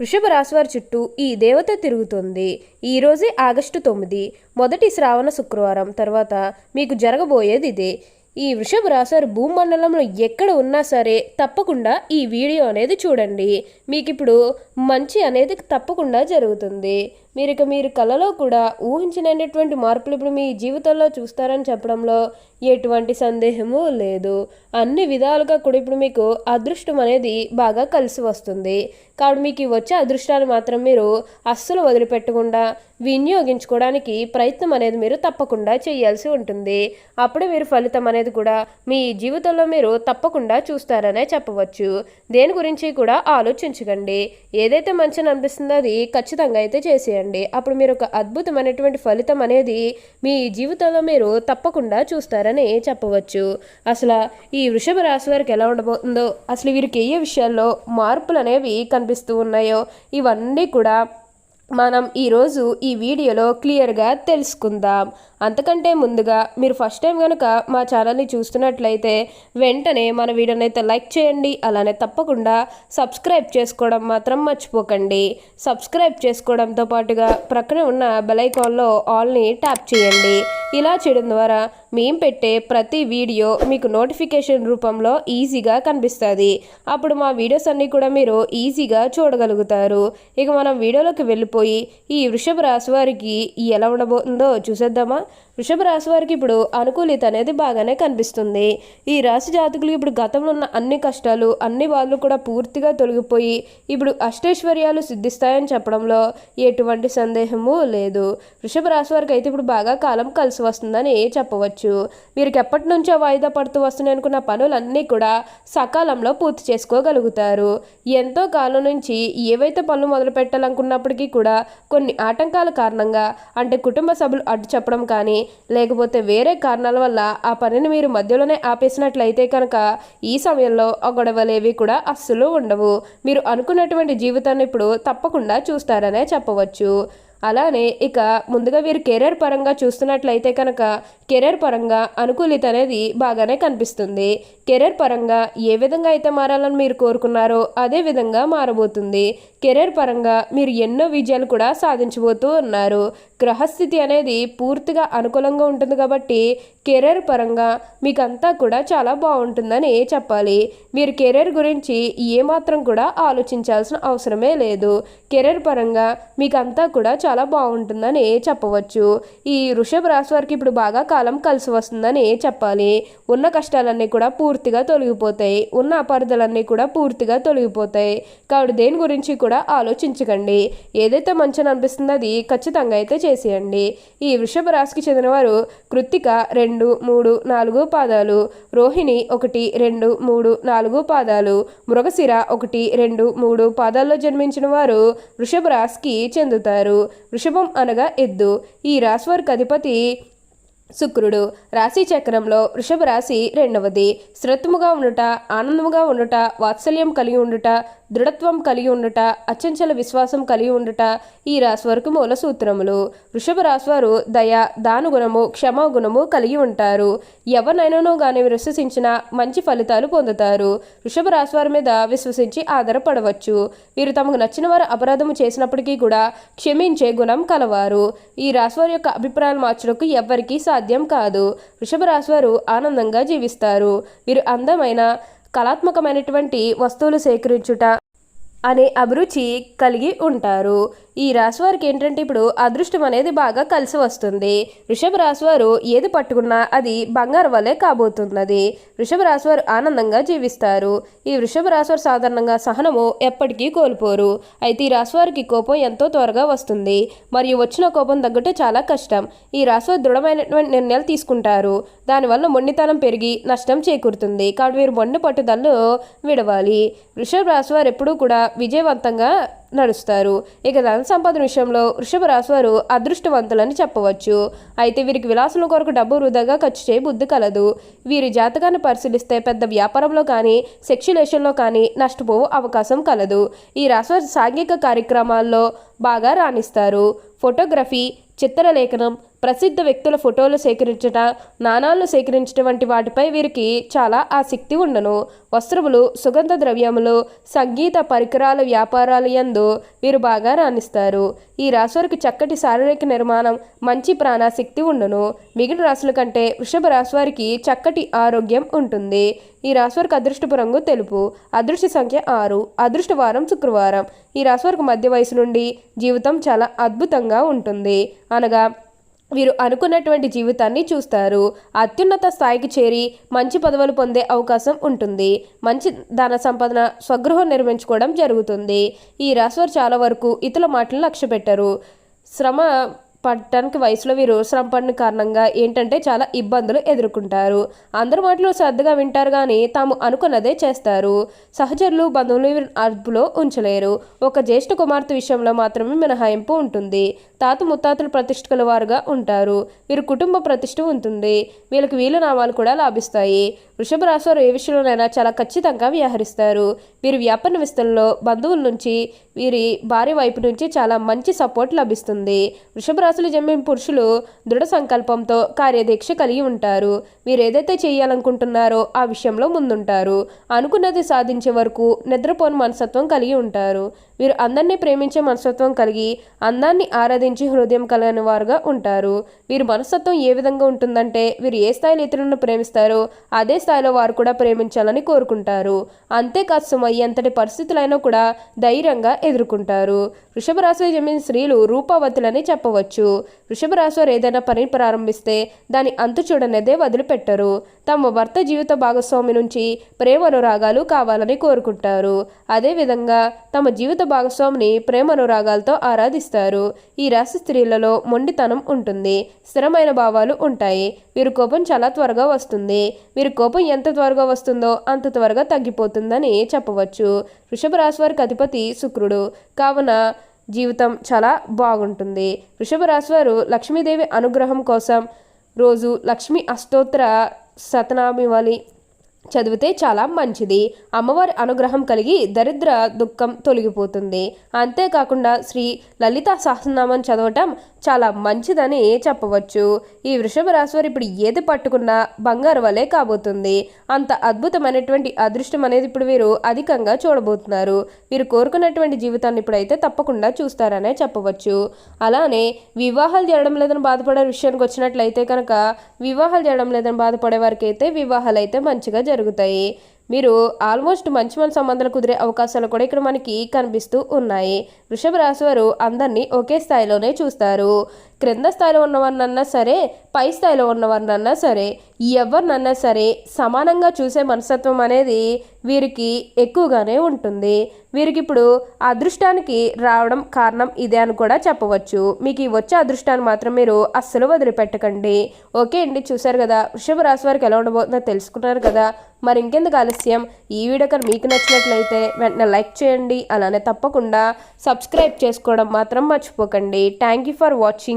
వృషభ రాశివారి చుట్టూ ఈ దేవత తిరుగుతుంది. ఈరోజే ఆగస్టు తొమ్మిది మొదటి శ్రావణ శుక్రవారం. తర్వాత మీకు జరగబోయేది ఇదే. ఈ వృషభ రాశివారి భూమండలంలో ఎక్కడ ఉన్నా సరే తప్పకుండా ఈ వీడియో అనేది చూడండి. మీకు ఇప్పుడు మంచి అనేది తప్పకుండా జరుగుతుంది. మీరు ఇక మీరు కళలో కూడా ఊహించినటువంటి మార్పులు ఇప్పుడు మీ జీవితంలో చూస్తారని చెప్పడంలో ఎటువంటి సందేహము లేదు. అన్ని విధాలుగా కూడా ఇప్పుడు మీకు అదృష్టం అనేది బాగా కలిసి వస్తుంది. కాబట్టి మీకు వచ్చే అదృష్టాన్ని మాత్రం మీరు అస్సలు వదిలిపెట్టకుండా వినియోగించుకోవడానికి ప్రయత్నం అనేది మీరు తప్పకుండా చేయాల్సి ఉంటుంది. అప్పుడే మీరు ఫలితం అనేది కూడా మీ జీవితంలో మీరు తప్పకుండా చూస్తారనే చెప్పవచ్చు. దేని గురించి కూడా ఆలోచించకండి. ఏదైతే మంచిని అనిపిస్తుందో అది ఖచ్చితంగా అయితే చేసేయండి. అప్పుడు మీరు ఒక అద్భుతమైనటువంటి ఫలితం అనేది మీ జీవితంలో మీరు తప్పకుండా చూస్తారని చెప్పవచ్చు. అసలు ఈ వృషభ రాశి వారికి ఎలా ఉండబోతుందో అసలు వీరికి ఏ విషయాల్లో మార్పులు అనేవి కనిపిస్తూ ఉన్నాయో ఇవన్నీ కూడా మనం ఈరోజు ఈ వీడియోలో క్లియర్గా తెలుసుకుందాం. అంతకంటే ముందుగా మీరు ఫస్ట్ టైం కనుక మా ఛానల్ని చూస్తున్నట్లయితే వెంటనే మన వీడియోని అయితే లైక్ చేయండి. అలానే తప్పకుండా సబ్స్క్రైబ్ చేసుకోవడం మాత్రం మర్చిపోకండి. సబ్స్క్రైబ్ చేసుకోవడంతో పాటుగా ప్రక్కనే ఉన్న బెలైకాన్లో ఆల్ని ట్యాప్ చేయండి. ఇలా చేయడం ద్వారా మేము పెట్టే ప్రతి వీడియో మీకు నోటిఫికేషన్ రూపంలో ఈజీగా కనిపిస్తుంది. అప్పుడు మా వీడియోస్ అన్నీ కూడా మీరు ఈజీగా చూడగలుగుతారు. ఇక మనం వీడియోలోకి వెళ్ళిపోయి ఈ వృషభ రాశి వారికి ఎలా ఉండబోతుందో చూసేద్దామా? వృషభ రాశి వారికి ఇప్పుడు అనుకూలిత అనేది బాగానే కనిపిస్తుంది. ఈ రాశి జాతకులు ఇప్పుడు గతంలో ఉన్న అన్ని కష్టాలు అన్ని వాళ్ళు కూడా పూర్తిగా తొలగిపోయి ఇప్పుడు అష్టైశ్వర్యాలు సిద్ధిస్తాయని చెప్పడంలో ఎటువంటి సందేహము లేదు. వృషభ రాశి వారికి అయితే ఇప్పుడు బాగా కాలం కలిసి వస్తుందని చెప్పవచ్చు. మీరు ఎప్పటి నుంచో వాయిదా పడుతూ వస్తున్నాయి అనుకున్న పనులన్నీ కూడా సకాలంలో పూర్తి చేసుకోగలుగుతారు. ఎంతో కాలం నుంచి ఏవైతే పనులు మొదలు పెట్టాలనుకున్నప్పటికీ కూడా కొన్ని ఆటంకాల కారణంగా అంటే కుటుంబ సభ్యులు అడ్డు చెప్పడం కానీ లేకపోతే వేరే కారణాల వల్ల ఆ పనిని మీరు మధ్యలోనే ఆపేసినట్లయితే కనుక ఈ సమయంలో ఆ గొడవలేవి కూడా అస్సలు ఉండవు. మీరు అనుకున్నటువంటి జీవితాన్ని ఇప్పుడు తప్పకుండా చూస్తారనే చెప్పవచ్చు. అలానే ఇక ముందుగా వీరు కెరీర్ పరంగా చూస్తున్నట్లయితే కనుక కెరీర్ పరంగా అనుకూలిత అనేది బాగానే కనిపిస్తుంది. కెరీర్ పరంగా ఏ విధంగా అయితే మారాలని మీరు కోరుకున్నారో అదే విధంగా మారబోతుంది. కెరీర్ పరంగా మీరు ఎన్నో విజయాలు కూడా సాధించబోతూ ఉన్నారు. గ్రహస్థితి అనేది పూర్తిగా అనుకూలంగా ఉంటుంది కాబట్టి కెరీర్ పరంగా మీకంతా కూడా చాలా బాగుంటుందని చెప్పాలి. మీరు కెరీర్ గురించి ఏమాత్రం కూడా ఆలోచించాల్సిన అవసరమే లేదు. కెరీర్ పరంగా మీకంతా కూడా చాలా బాగుంటుందని చెప్పవచ్చు. ఈ వృషభ రాశి వారికి ఇప్పుడు బాగా కాలం కలిసి వస్తుందని చెప్పాలి. ఉన్న కష్టాలన్నీ కూడా పూర్తిగా తొలగిపోతాయి. ఉన్న అపార్థలన్నీ కూడా పూర్తిగా తొలగిపోతాయి. కాబట్టి దేని గురించి కూడా ఆలోచించకండి. ఏదైతే మంచిని అనిపిస్తుందో అది ఖచ్చితంగా అయితే చేసేయండి. ఈ వృషభ రాశికి చెందినవారు కృత్తిక రెండు మూడు నాలుగు పాదాలు రోహిణి ఒకటి రెండు మూడు నాలుగు పాదాలు మృగశిర ఒకటి రెండు మూడు పాదాల్లో జన్మించిన వారు వృషభ రాశికి చెందుతారు. వృషభం అనగా ఎద్దు. ఈ రాశి వారికి అధిపతి శుక్రుడు రాశి చక్రంలో వృషభ రాశి రెండవది. శ్రత్వముగా ఉండుట ఆనందముగా ఉండుట వాత్సల్యం కలిగి ఉండుట దృఢత్వం కలిగి ఉండుట అచంచల విశ్వాసం కలిగి ఉండుట ఈ రాశి వరకు మూల సూత్రములు. వృషభ రాశి వారు దయ దానుగుణము క్షమాగుణము కలిగి ఉంటారు. ఎవరినైనానో గాని విశ్వసించిన మంచి ఫలితాలు పొందుతారు. వృషభ రాశి వారి మీద విశ్వసించి ఆధారపడవచ్చు. వీరు తమకు నచ్చిన వారు అపరాధము చేసినప్పటికీ కూడా క్షమించే గుణం కలవారు. ఈ రాశి వారి యొక్క అభిప్రాయాలు మార్చడానికి ఎవ్వరికీ సాధ్యం కాదు. వృషభ రాశి వారు ఆనందంగా జీవిస్తారు. వీరు అందమైన కళాత్మకమైనటువంటి వస్తువులు సేకరించుట అనే అభిరుచి కలిగి ఉంటారు. ఈ రాశి వారికి ఏంటంటే ఇప్పుడు అదృష్టం అనేది బాగా కలిసి వస్తుంది. వృషభ రాశి వారు ఏది పట్టుకున్నా అది బంగారు వలె కాబోతున్నది. వృషభ రాశి వారు ఆనందంగా జీవిస్తారు. ఈ వృషభ రాశి వారు సాధారణంగా సహనము ఎప్పటికీ కోల్పోరు. అయితే ఈ రాశి వారికి కోపం ఎంతో త్వరగా వస్తుంది. మరియు వచ్చిన కోపం తగ్గట్టు చాలా కష్టం. ఈ రాశి వారు దృఢమైనటువంటి నిర్ణయాలు తీసుకుంటారు. దానివల్ల మొండితనం పెరిగి నష్టం చేకూరుతుంది. కాబట్టి వీరు మొండి పట్టుదలలో విడవాలి. వృషభ రాశి వారు ఎప్పుడూ కూడా విజయవంతంగా నడుస్తారు. ఇక ధన సంపద విషయంలో వృషభ రాశి వారు అదృష్టవంతులని చెప్పవచ్చు. అయితే వీరికి విలాసుల కొరకు డబ్బు వృధాగా ఖర్చు చేయ బుద్ధి కలదు. వీరి జాతకాన్ని పరిశీలిస్తే పెద్ద వ్యాపారంలో కానీ సెక్యులేషన్లో కానీ నష్టపోవు అవకాశం కలదు. ఈ రాశివారు సాంఘిక కార్యక్రమాల్లో బాగా రాణిస్తారు. ఫోటోగ్రఫీ చిత్రలేఖనం ప్రసిద్ధ వ్యక్తుల ఫోటోలు సేకరించట నాణాలను సేకరించడం వంటి వాటిపై వీరికి చాలా ఆసక్తి ఉండను. వస్త్రములు సుగంధ ద్రవ్యములు సంగీత పరికరాల వ్యాపారాలు యందు వీరు బాగా రాణిస్తారు. ఈ రాశివారికి చక్కటి శారీరక నిర్మాణం మంచి ప్రాణాశక్తి ఉండును. మిగిలిన రాశుల కంటే వృషభ రాశి వారికి చక్కటి ఆరోగ్యం ఉంటుంది. ఈ రాశివారికి అదృష్టపు రంగు తెలుపు అదృష్ట సంఖ్య ఆరు అదృష్టవారం శుక్రవారం. ఈ రాశివారికి మధ్య వయసు నుండి జీవితం చాలా అద్భుతంగా ఉంటుంది. అనగా వీరు అనుకున్నటువంటి జీవితాన్ని చూస్తారు. అత్యున్నత స్థాయికి చేరి మంచి పదవులు పొందే అవకాశం ఉంటుంది. మంచి ధన సంపదన స్వగృహం నిర్మించుకోవడం జరుగుతుంది. ఈ రాశివారు చాలా వరకు ఇతరుల మాటలు లక్ష్య పెట్టరు శ్రమ పట్టడానికి వయసులో వీరు శ్రమపడిన కారణంగా ఏంటంటే చాలా ఇబ్బందులు ఎదుర్కొంటారు. అందరి మాటలు శ్రద్ధగా వింటారు కానీ తాము అనుకున్నదే చేస్తారు. సహచరులు బంధువులు వీరిని అదుపులో ఉంచలేరు. ఒక జ్యేష్ఠ కుమార్తె విషయంలో మాత్రమే మినహాయింపు ఉంటుంది. తాత ముత్తాతలు ప్రతిష్ట వారుగా ఉంటారు. వీరి కుటుంబ ప్రతిష్ట ఉంటుంది. వీళ్ళకి వీలు నామాలు కూడా లాభిస్తాయి. వృషభ రాశి వారు ఏ విషయంలోనైనా చాలా ఖచ్చితంగా వ్యవహరిస్తారు. వీరి వ్యాపార విస్తరణలో బంధువుల నుంచి వీరి భార్య వైపు నుంచి చాలా మంచి సపోర్ట్ లభిస్తుంది. వృషభ రాశులు జన్మిన పురుషులు దృఢ సంకల్పంతో కార్యదీక్ష కలిగి ఉంటారు. మీరు ఏదైతే చేయాలనుకుంటున్నారో ఆ విషయంలో ముందుంటారు. అనుకున్నది సాధించే వరకు నిద్రపోని మనసత్వం కలిగి ఉంటారు. వీరు అందరినీ ప్రేమించే మనస్తత్వం కలిగి అందాన్ని ఆరాధించి హృదయం కలిగిన వారుగా ఉంటారు. వీరి మనస్తత్వం ఏ విధంగా ఉంటుందంటే వీరు ఏ స్థాయిలో ఇతరులను ప్రేమిస్తారో అదే స్థాయిలో వారు కూడా ప్రేమించాలని కోరుకుంటారు. అంతేకాదు సుమ ఎంతటి పరిస్థితులైనా కూడా ధైర్యంగా ఎదుర్కొంటారు. వృషభ రాశి జమిన స్త్రీలు రూపవతులని చెప్పవచ్చు. వృషభ రాశి వారు ఏదైనా పని ప్రారంభిస్తే దాని అంతు చూడనేదే వదిలిపెట్టరు. తమ భర్త జీవిత భాగస్వామి నుంచి ప్రేమ అనురాగాలు కావాలని కోరుకుంటారు. అదేవిధంగా తమ జీవిత భాగస్వామిని ప్రేమ అనురాగాలతో ఆరాధిస్తారు. ఈ రాశి స్త్రీలలో మొండితనం ఉంటుంది. స్థిరమైన భావాలు ఉంటాయి. వీరి కోపం చాలా త్వరగా వస్తుంది. వీరి కోపం ఎంత త్వరగా వస్తుందో అంత త్వరగా తగ్గిపోతుందని చెప్పవచ్చు. వృషభ రాశి వారికి అధిపతి శుక్రుడు. కావున జీవితం చాలా బాగుంటుంది. వృషభ రాశి వారు లక్ష్మీదేవి అనుగ్రహం కోసం రోజు లక్ష్మీ అష్టోత్తర శతనామివలి చదివితే చాలా మంచిది. అమ్మవారి అనుగ్రహం కలిగి దరిద్ర దుఃఖం తొలగిపోతుంది. అంతేకాకుండా శ్రీ లలిత సహస్రనామం చదవటం చాలా మంచిదని చెప్పవచ్చు. ఈ వృషభ రాశి వారు ఇప్పుడు ఏది పట్టుకున్నా బంగారు వలె కాబోతుంది. అంత అద్భుతమైనటువంటి అదృష్టం అనేది ఇప్పుడు వీరు అధికంగా చూడబోతున్నారు. వీరు కోరుకున్నటువంటి జీవితాన్ని ఇప్పుడైతే తప్పకుండా చూస్తారనే చెప్పవచ్చు. అలానే వివాహాలు చేయడం లేదని బాధపడే విషయానికి వచ్చినట్లయితే కనుక వివాహాలు చేయడం లేదని బాధపడే వారికి అయితే వివాహాలు అయితే మంచిగా జరుగుతాయి. మీరు ఆల్మోస్ట్ మంచి మంచి సంబంధాలు కుదిరే అవకాశాలు కూడా ఇక్కడ మనకి కనిపిస్తూ ఉన్నాయి. వృషభ రాశి వారు అందరినీ ఒకే స్థాయిలోనే చూస్తారు. క్రింద స్థాయిలో ఉన్నవారినన్నా సరే పై స్థాయిలో ఉన్నవారినన్నా సరే ఎవరినన్నా సరే సమానంగా చూసే మనస్తత్వం అనేది వీరికి ఎక్కువగానే ఉంటుంది. వీరికి ఇప్పుడు అదృష్టానికి రావడం కారణం ఇదే అని కూడా చెప్పవచ్చు. మీకు ఈ వచ్చే అదృష్టాన్ని మాత్రం మీరు అస్సలు వదిలిపెట్టకండి. ఓకే అండి చూసారు కదా వృషభ రాశి వారికి ఎలా ఉండబోతుందో తెలుసుకున్నారు కదా. మరి ఇంకెందుకు ఆలస్యం? ఈ వీడియో కానీ మీకు నచ్చినట్లయితే వెంటనే లైక్ చేయండి. అలానే తప్పకుండా సబ్స్క్రైబ్ చేసుకోవడం మాత్రం మర్చిపోకండి. Thank you for watching